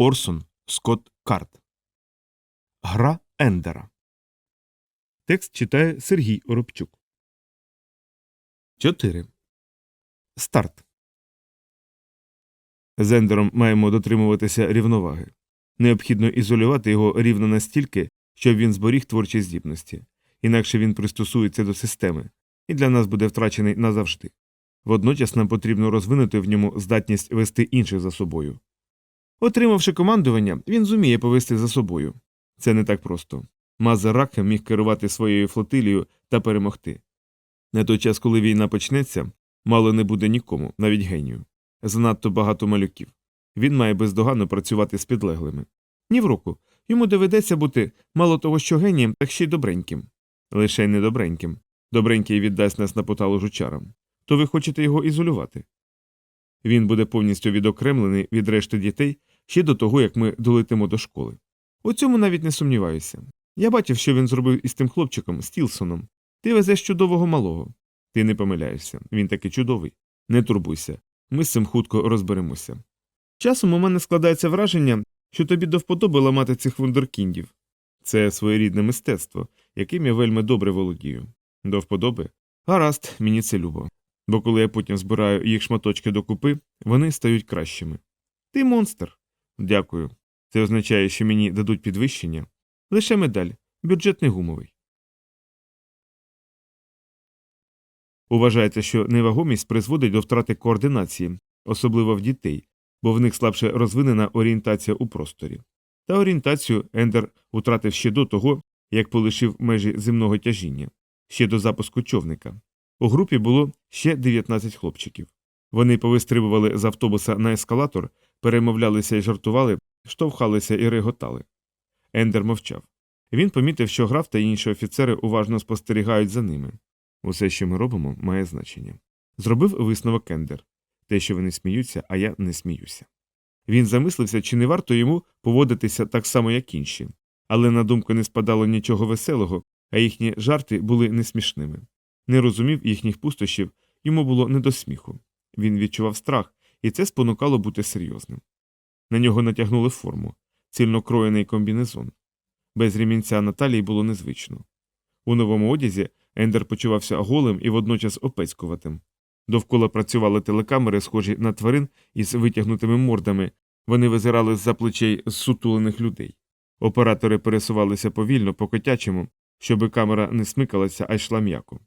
Орсон Скотт Карт. Гра Ендера. Текст читає Сергій Оробчук. 4. Старт. З Ендером маємо дотримуватися рівноваги. Необхідно ізолювати його рівно настільки, щоб він зберіг творчі здібності, інакше він пристосується до системи, і для нас буде втрачений назавжди. Водночас нам потрібно розвинути в ньому здатність вести інших за собою. Отримавши командування, він зуміє повести за собою. Це не так просто. Мазер Ракхем міг керувати своєю флотилією та перемогти. На той час, коли війна почнеться, мало не буде нікому, навіть генію. Занадто багато малюків. Він має бездоганно працювати з підлеглими. Ні в року. Йому доведеться бути мало того, що генієм, так ще й добреньким. Лише не добреньким. Добренький віддасть нас на поталу жучарам. То ви хочете його ізолювати? Він буде повністю відокремлений від решти дітей ще до того, як ми долетимо до школи. У цьому навіть не сумніваюся. Я бачив, що він зробив із тим хлопчиком Стілсоном. Ти везеш чудового малого. Ти не помиляєшся, він таки чудовий. Не турбуйся, ми з цим хутко розберемося. Часом у мене складається враження, що тобі до вподоби ламати цих вундеркіндів. Це своєрідне мистецтво, яким я вельми добре володію. До вподоби? Гаразд, мені це любо. Бо коли я потім збираю їх шматочки докупи, вони стають кращими. Ти монстр. Дякую. Це означає, що мені дадуть підвищення. Лише медаль, бюджет не гумовий. Вважається, що невагомість призводить до втрати координації, особливо в дітей, бо в них слабше розвинена орієнтація у просторі. Та орієнтацію Ендер втратив ще до того, як полишив межі земного тяжіння, ще до запуску човника. У групі було ще 19 хлопчиків. Вони повистрибували з автобуса на ескалатор, перемовлялися і жартували, штовхалися і реготали. Ендер мовчав. Він помітив, що граф та інші офіцери уважно спостерігають за ними. Усе, що ми робимо, має значення. Зробив висновок Ендер те, що вони сміються, а я не сміюся. Він замислився, чи не варто йому поводитися так само, як інші, але на думку не спадало нічого веселого, а їхні жарти були несмішними. Не розумів їхніх пустощів, йому було не до сміху. Він відчував страх, і це спонукало бути серйозним. На нього натягнули форму, цільно кроєний комбінезон. Без ремінця на талії було незвично. У новому одязі Ендер почувався голим і водночас опецькуватим. Довкола працювали телекамери, схожі на тварин із витягнутими мордами, вони визирали з за плечей зсутулених людей. Оператори пересувалися повільно, по котячому, щоби камера не смикалася, а йшла м'яко.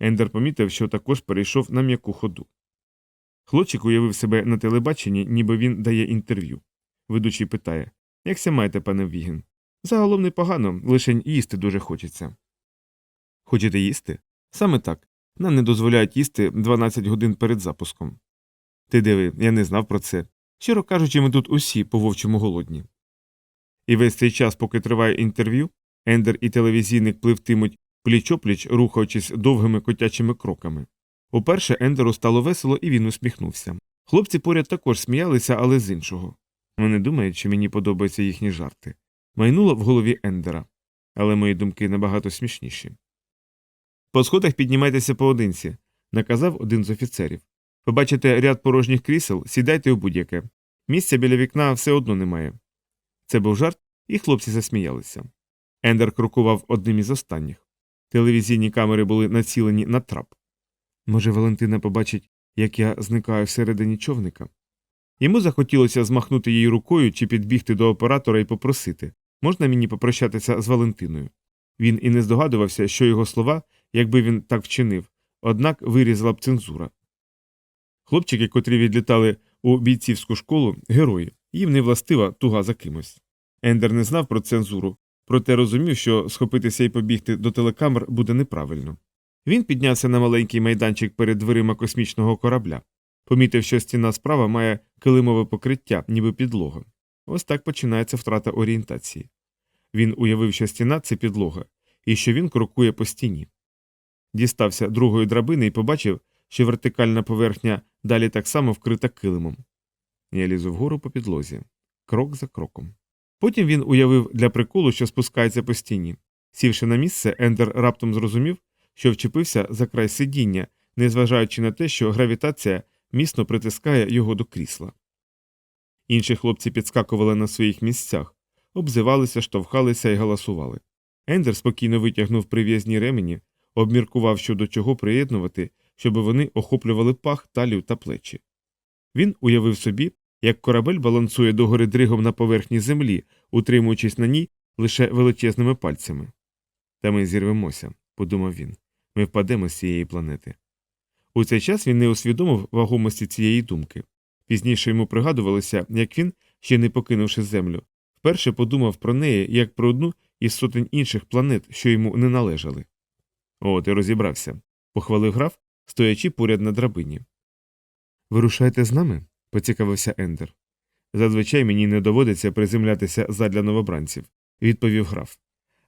Ендер помітив, що також перейшов на м'яку ходу. Хлопчик уявив себе на телебаченні, ніби він дає інтерв'ю. Ведучий питає Як ся маєте, пане Віген? Загалом непогано, лише їсти дуже хочеться. Хочете їсти? Саме так. Нам не дозволяють їсти 12 годин перед запуском. Ти диви, я не знав про це. Щиро кажучи, ми тут усі по вовчому голодні. І весь цей час, поки триває інтерв'ю, Ендер і телевізійник пливтимуть пліч-опліч, рухаючись довгими котячими кроками. Уперше Ендеру стало весело, і він усміхнувся. Хлопці поряд також сміялися, але з іншого. Вони думають, що мені подобаються їхні жарти. Майнуло в голові Ендера, але мої думки набагато смішніші. По сходах піднімайтеся поодинці, наказав один з офіцерів. Побачите ряд порожніх крісел, сідайте у будь-яке. Місця біля вікна все одно немає. Це був жарт, і хлопці засміялися. Ендер крокував одним із останніх. Телевізійні камери були націлені на трап. Може, Валентина побачить, як я зникаю всередині човника. Йому захотілося змахнути їй рукою чи підбігти до оператора і попросити можна мені попрощатися з Валентиною. Він і не здогадувався, що його слова, якби він так вчинив, однак вирізала б цензура. Хлопчики, котрі відлітали у бійцівську школу, герої, їм не властива туга за кимось. Ендер не знав про цензуру, проте розумів, що схопитися і побігти до телекамер буде неправильно. Він піднявся на маленький майданчик перед дверима космічного корабля, помітив, що стіна справа має килимове покриття, ніби підлога. Ось так починається втрата орієнтації. Він уявив, що стіна це підлога, і що він крокує по стіні. Дістався другої драбини і побачив, що вертикальна поверхня далі так само вкрита килимом. Я лізу вгору по підлозі, крок за кроком. Потім він уявив для приколу, що спускається по стіні. Сівши на місце, Ендер раптом зрозумів, що вчепився за край сидіння, незважаючи на те, що гравітація міцно притискає його до крісла. Інші хлопці підскакували на своїх місцях, обзивалися, штовхалися і галасували. Ендер спокійно витягнув прив'язні ремені, обміркував щодо чого приєднувати, щоб вони охоплювали пах, талію та плечі. Він уявив собі, як корабель балансує догори дригом на поверхні землі, утримуючись на ній лише величезними пальцями. Та ми зірвемося, подумав він. Ми впадемо з цієї планети. У цей час він не усвідомив вагомості цієї думки. Пізніше йому пригадувалося, як він, ще не покинувши землю, вперше подумав про неї як про одну із сотень інших планет, що йому не належали. О, ти розібрався, похвалив граф, стоячи поряд на драбині. Вирушаєте з нами? поцікавився Ендер. Зазвичай мені не доводиться приземлятися задля новобранців, відповів граф.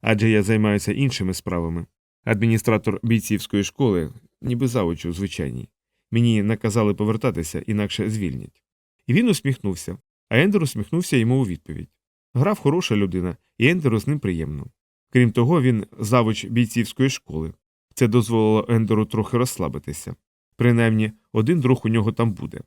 Адже я займаюся іншими справами. Адміністратор бійцівської школи, ніби завучу, звичайній. Мені наказали повертатися, інакше звільнять. І він усміхнувся, а Ендер усміхнувся йому у відповідь. Граф хороша людина, і Ендеру з ним приємно. Крім того, він завуч бійцівської школи. Це дозволило Ендеру трохи розслабитися. Принаймні, один друг у нього там буде.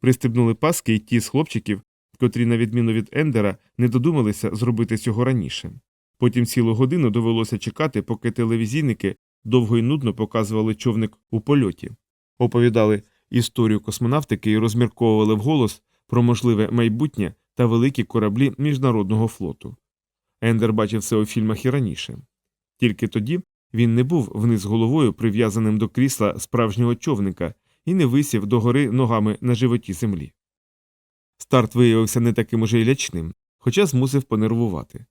Пристебнули паски й ті з хлопчиків, котрі, на відміну від Ендера, не додумалися зробити цього раніше. Потім цілу годину довелося чекати, поки телевізійники довго й нудно показували човник у польоті, оповідали історію космонавтики і розмірковували вголос про можливе майбутнє та великі кораблі міжнародного флоту. Ендер бачив це у фільмах і раніше. Тільки тоді він не був вниз головою прив'язаним до крісла справжнього човника і не висів догори ногами на животі землі. Старт виявився не таким уже й лячним, хоча змусив понервувати.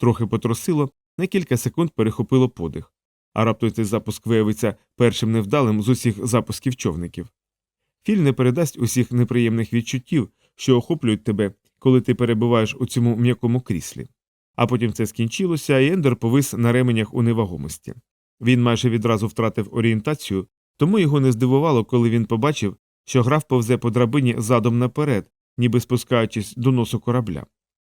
Трохи потросило, на кілька секунд перехопило подих, а раптом цей запуск виявиться першим невдалим з усіх запусків човників. Філь не передасть усіх неприємних відчуттів, що охоплюють тебе, коли ти перебуваєш у цьому м'якому кріслі. А потім це скінчилося, і Ендер повис на ременях у невагомості. Він майже відразу втратив орієнтацію, тому його не здивувало, коли він побачив, що граф повзе по драбині задом наперед, ніби спускаючись до носу корабля.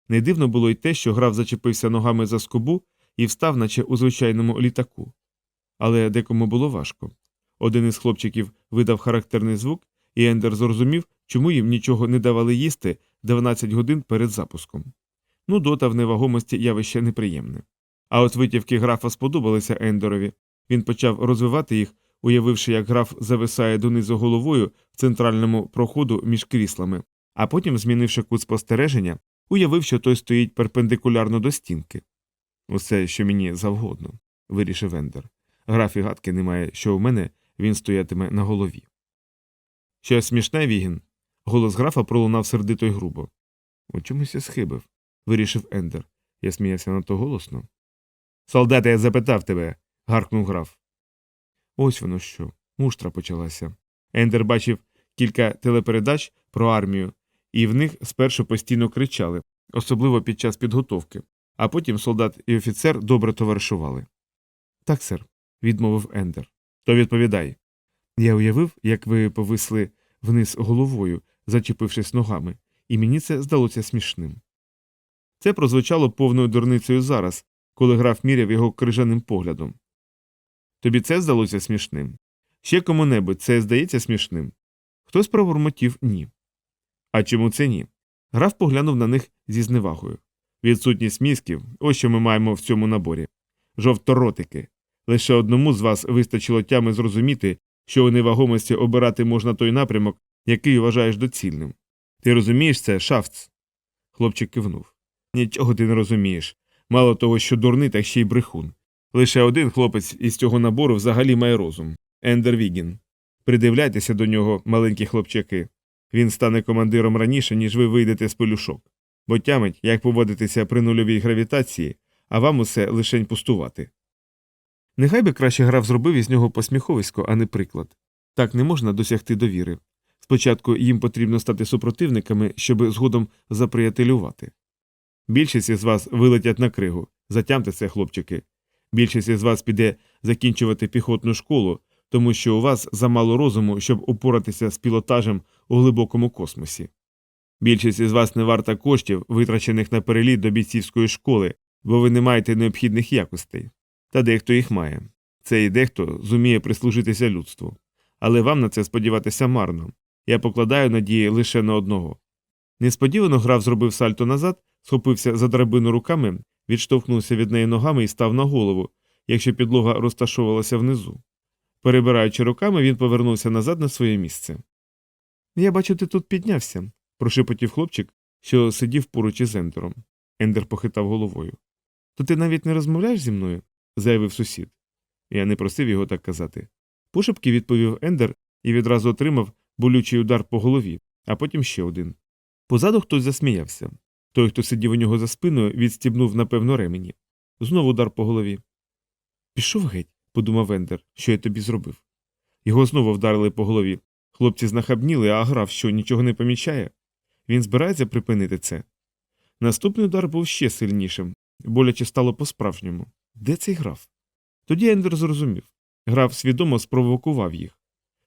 Не дивно було й те, що граф зачепився ногами за скобу і встав, наче у звичайному літаку. Але декому було важко. Один із хлопчиків видав характерний звук, і Ендер зрозумів, чому їм нічого не давали їсти 12 годин перед запуском. Ну, дота в невагомості явище неприємне. А от витівки графа сподобалися Ендерові. Він почав розвивати їх, уявивши, як граф зависає донизу головою в центральному проходу між кріслами, а потім, змінивши кут спостереження, уявив, що той стоїть перпендикулярно до стінки. Усе, що мені завгодно, вирішив Ендер. І гадки немає, що у мене він стоятиме на голові. Щось смішне, Вігін. Голос графа пролунав сердито й грубо. У чомусь я схибив, вирішив Ендер. Я сміявся надто голосно. Солдати, я запитав тебе. гаркнув граф. Ось воно що. Муштра почалася. Ендер бачив кілька телепередач про армію, і в них спершу постійно кричали, особливо під час підготовки, а потім солдат і офіцер добре товаришували. Так, сер, відмовив Ендер. То відповідай. Я уявив, як ви повисли вниз головою, зачепившись ногами, і мені це здалося смішним. Це прозвучало повною дурницею зараз, коли граф міряв його крижаним поглядом. Тобі це здалося смішним? Ще кому-небудь це здається смішним? Хтось пробурмотів ні. А чому це ні? Граф поглянув на них зі зневагою. Відсутність мізків ось що ми маємо в цьому наборі. Жовторотики. Лише одному з вас вистачило тями зрозуміти, що у невагомості обирати можна той напрямок, який вважаєш доцільним. Ти розумієш це, шафц? Хлопчик кивнув. Нічого ти не розумієш. Мало того, що дурний, так ще й брехун. Лише один хлопець із цього набору взагалі має розум Ендер Вігін. Придивляйтеся до нього, маленькі хлопчаки. Він стане командиром раніше, ніж ви вийдете з пелюшок, бо тямить, як поводитися при нульовій гравітації, а вам усе лишень пустувати. Нехай би краще граф зробив із нього посміховисько, а не приклад. Так не можна досягти довіри. Спочатку їм потрібно стати супротивниками, щоб згодом заприятелювати. Більшість із вас вилетять на кригу. Затямте це, хлопчики. Більшість із вас піде закінчувати піхотну школу, тому що у вас замало розуму, щоб упоратися з пілотажем у глибокому космосі. Більшість із вас не варта коштів, витрачених на переліт до бійцівської школи, бо ви не маєте необхідних якостей. Та дехто їх має. Цей дехто зуміє прислужитися людству. Але вам на це сподіватися марно. Я покладаю надії лише на одного. Несподівано граф зробив сальто назад, схопився за драбину руками, відштовхнувся від неї ногами і став на голову, якщо підлога розташовувалася внизу. Перебираючи руками, він повернувся назад на своє місце. Я бачу, ти тут піднявся, прошепотів хлопчик, що сидів поруч із Ендером. Ендер похитав головою. То ти навіть не розмовляєш зі мною? заявив сусід. Я не просив його так казати. Пошепки відповів Ендер і відразу отримав болючий удар по голові, а потім ще один. Позаду хтось засміявся. Той, хто сидів у нього за спиною, відстібнув, напевно, ремені. Знову удар по голові. Пішов геть, подумав Ендер, що я тобі зробив. Його знову вдарили по голові. Хлопці знахабніли, а граф що нічого не помічає. Він збирається припинити це. Наступний удар був ще сильнішим, боляче стало по-справжньому. Де цей граф? Тоді Ендер зрозумів. Граф свідомо спровокував їх.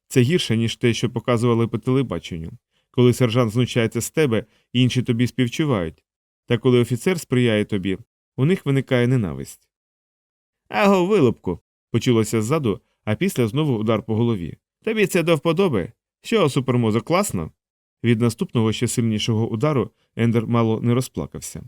Це гірше, ніж те, що показували по телебаченню. Коли сержант знущається з тебе, інші тобі співчувають. Та коли офіцер сприяє тобі, у них виникає ненависть. Аго, вилупку. Почулося ззаду, а після знову удар по голові. Тобі це до вподоби. Що, супермозок, класно? Від наступного ще сильнішого удару Ендер мало не розплакався.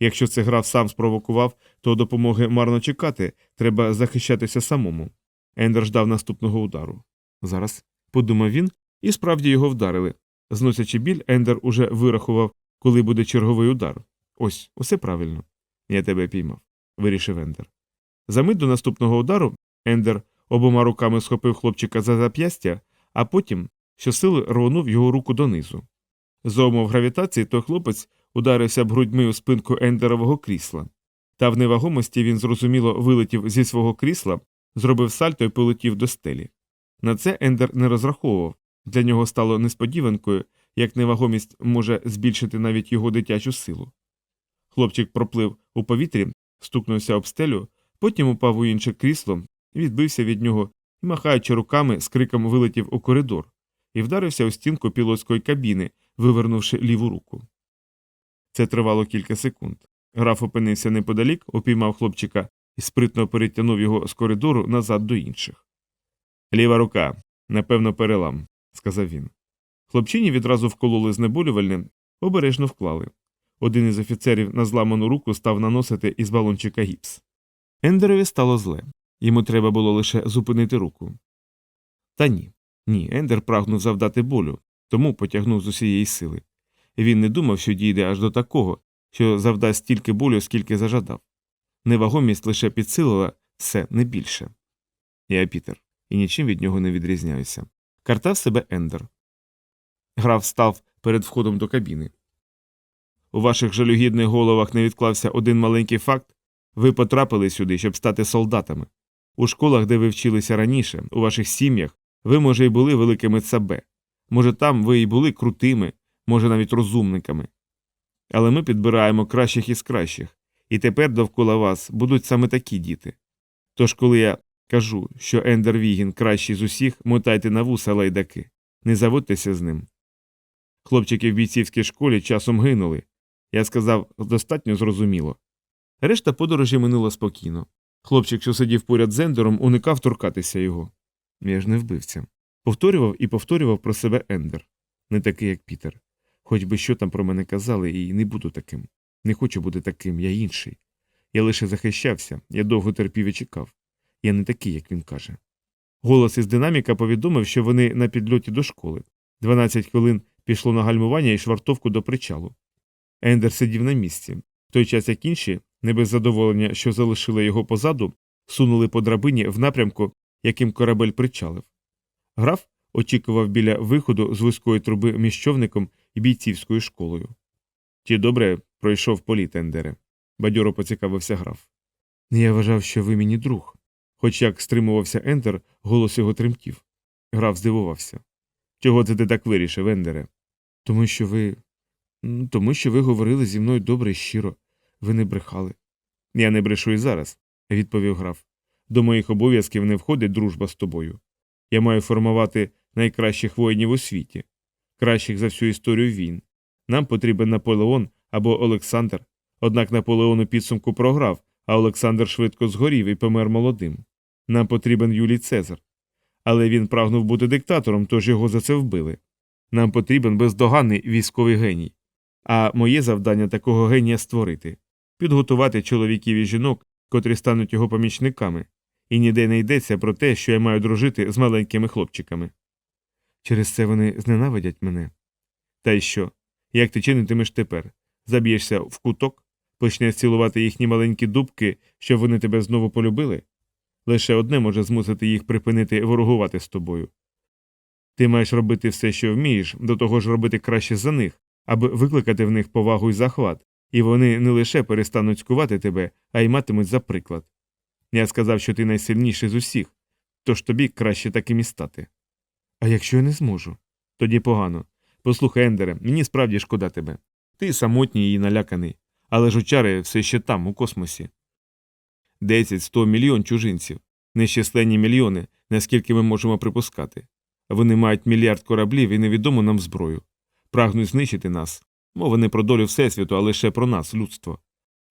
Якщо це граф сам спровокував, то допомоги марно чекати, треба захищатися самому. Ендер ждав наступного удару. Зараз, подумав він, і справді його вдарили. Зносячи біль, Ендер уже вирахував, коли буде черговий удар. Ось, усе правильно. Я тебе піймав, вирішив Ендер. За мить до наступного удару Ендер обома руками схопив хлопчика за зап'ястя, а потім щосили рвонув його руку донизу. За умов гравітації той хлопець ударився б грудьми у спинку Ендерового крісла. Та в невагомості він зрозуміло вилетів зі свого крісла, зробив сальто і полетів до стелі. На це Ендер не розраховував. Для нього стало несподіванкою, як невагомість може збільшити навіть його дитячу силу. Хлопчик проплив у повітрі, стукнувся об стелю, потім упав у інше крісло, відбився від нього і, махаючи руками, з криком вилетів у коридор і вдарився у стінку пілотської кабіни, вивернувши ліву руку. Це тривало кілька секунд. Граф опинився неподалік, упіймав хлопчика і спритно перетягнув його з коридору назад до інших. Ліва рука, напевно, перелам, сказав він. Хлопчині відразу вкололи знеболювальним, обережно вклали. Один із офіцерів на зламану руку став наносити із балончика гіпс. Ендерові стало зле. Йому треба було лише зупинити руку. Та ні. Ні, Ендер прагнув завдати болю, тому потягнув з усієї сили. Він не думав, що дійде аж до такого, що завдасть стільки болю, скільки зажадав. Невагомість лише підсилила все не більше. Я Пітер, і нічим від нього не відрізняюся. Картав себе Ендер. Граф став перед входом до кабіни. У ваших жалюгідних головах не відклався один маленький факт ви потрапили сюди, щоб стати солдатами. У школах, де ви вчилися раніше, у ваших сім'ях, ви, може, і були великими цабе. Може, там ви і були крутими, може, навіть розумниками. Але ми підбираємо кращих із кращих, і тепер довкола вас будуть саме такі діти. Тож, коли я кажу, що Ендер Вігін кращий з усіх, мотайте на вуса лайдаки, не заводьтеся з ним. Хлопчики в бійцівській школі часом гинули. Я сказав достатньо зрозуміло. Решта подорожі минула спокійно. Хлопчик, що сидів поряд з Ендером, уникав торкатися його. Я ж не вбивця. Повторював і повторював про себе Ендер. Не такий, як Пітер. Хоч би що там про мене казали, і не буду таким. Не хочу бути таким, я інший. Я лише захищався, я довго терпів і чекав. Я не такий, як він каже. Голос із динаміка повідомив, що вони на підльоті до школи. Дванадцять хвилин пішло на гальмування і швартовку до причалу. Ендер сидів на місці, в той час як інші, не без задоволення, що залишили його позаду, сунули по драбині в напрямку, яким корабель причалив. Граф очікував біля виходу з вузької труби між човником і бійцівською школою. Чи добре пройшов політ, Ендере? бадьоро поцікавився граф. Я вважав, що ви мені друг. Хоч як стримувався Ендер, голос його тремтів. Граф здивувався. Чого це ти так вирішив, Ендере? Тому що ви. Тому що ви говорили зі мною добре і щиро. Ви не брехали. Я не брешу і зараз, відповів граф. До моїх обов'язків не входить дружба з тобою. Я маю формувати найкращих воїнів у світі, кращих за всю історію війн. Нам потрібен Наполеон або Олександр. Однак Наполеон у підсумку програв, а Олександр швидко згорів і помер молодим. Нам потрібен Юлій Цезар. Але він прагнув бути диктатором, тож його за це вбили. Нам потрібен бездоганний військовий геній. А моє завдання такого генія створити підготувати чоловіків і жінок, котрі стануть його помічниками, і ніде не йдеться про те, що я маю дружити з маленькими хлопчиками. Через це вони зненавидять мене. Та й що? Як ти чинитимеш тепер? Заб'єшся в куток, почнеш цілувати їхні маленькі дубки, щоб вони тебе знову полюбили? Лише одне може змусити їх припинити ворогувати з тобою. Ти маєш робити все, що вмієш, до того ж робити краще за них, аби викликати в них повагу і захват, і вони не лише перестануть скувати тебе, а й матимуть за приклад. Я сказав, що ти найсильніший з усіх, тож тобі краще таким і стати. А якщо я не зможу? Тоді погано. Послухай, Ендере, мені справді шкода тебе. Ти самотній і наляканий, але жучари все ще там, у космосі. Десять, сто мільйон чужинців, нещасленні мільйони, наскільки ми можемо припускати. Вони мають мільярд кораблів і невідому нам зброю. Прагнуть знищити нас. Мова не про долю Всесвіту, а лише про нас, людство.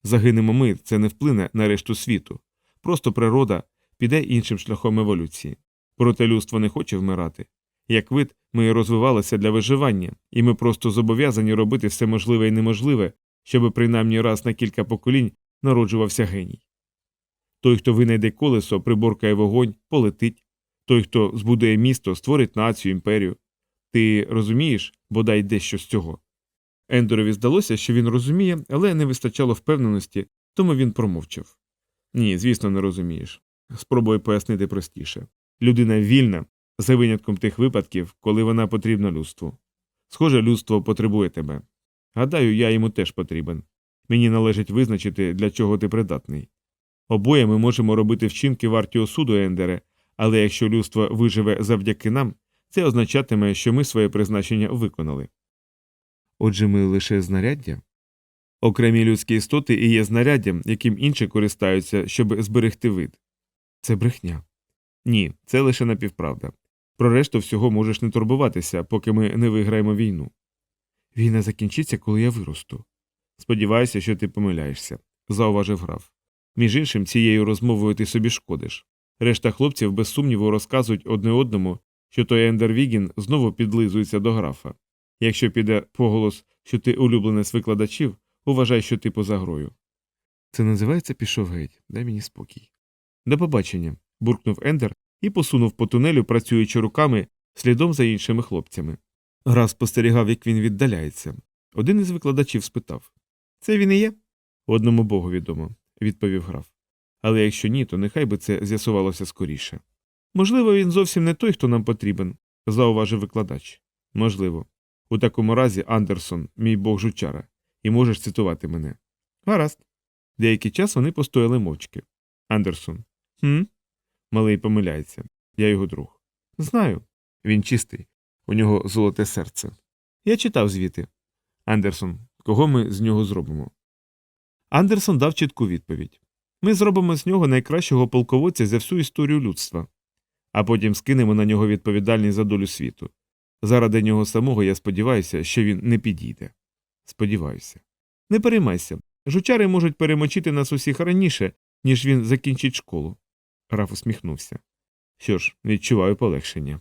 Загинемо ми, це не вплине на решту світу. Просто природа піде іншим шляхом еволюції. Проте людство не хоче вмирати. Як вид, ми розвивалися для виживання, і ми просто зобов'язані робити все можливе і неможливе, щоб принаймні раз на кілька поколінь народжувався геній. Той, хто винайде колесо, приборкає вогонь, полетить. Той, хто збудує місто, створить націю, імперію. Ти розумієш, бодай дещо з цього. Ендорові здалося, що він розуміє, але не вистачало впевненості, тому він промовчав. Ні, звісно, не розумієш. Спробую пояснити простіше. Людина вільна, за винятком тих випадків, коли вона потрібна людству. Схоже, людство потребує тебе. Гадаю, я йому теж потрібен. Мені належить визначити, для чого ти придатний. Обоє ми можемо робити вчинки варті осуду, Ендере, але якщо людство виживе завдяки нам, це означатиме, що ми своє призначення виконали. Отже, ми лише знаряддя? Окремі людські істоти і є знаряддям, яким інші користаються, щоб зберегти вид. Це брехня. Ні, це лише напівправда. Про решту всього можеш не турбуватися, поки ми не виграємо війну. Війна закінчиться, коли я виросту. Сподіваюся, що ти помиляєшся, зауважив граф. Між іншим, цією розмовою ти собі шкодиш. Решта хлопців без сумніву розказують одне одному, що той Ендер Вігін знову підлизується до графа. Якщо піде поголос, що ти улюбленець викладачів, уважай, що ти поза грою. Це називається пішов геть, дай мені спокій. До побачення. буркнув Ендер і посунув по тунелю, працюючи руками слідом за іншими хлопцями. Граф спостерігав, як він віддаляється. Один із викладачів спитав Це він і є? Одному богу відомо, відповів граф. Але якщо ні, то нехай би це з'ясувалося скоріше. Можливо, він зовсім не той, хто нам потрібен, зауважив викладач. Можливо. У такому разі Андерсон, мій бог жучара, і можеш цитувати мене. Гаразд. Деякий час вони постояли мовчки. Андерсон. Хм? Малий помиляється. Я його друг. Знаю. Він чистий. У нього золоте серце. Я читав звіти. Андерсон, кого ми з нього зробимо? Андерсон дав чітку відповідь. Ми зробимо з нього найкращого полководця за всю історію людства, а потім скинемо на нього відповідальність за долю світу. Заради нього самого я сподіваюся, що він не підійде. Сподіваюся. Не переймайся. Жучари можуть перемочити нас усіх раніше, ніж він закінчить школу. Раф усміхнувся. Що ж, відчуваю полегшення.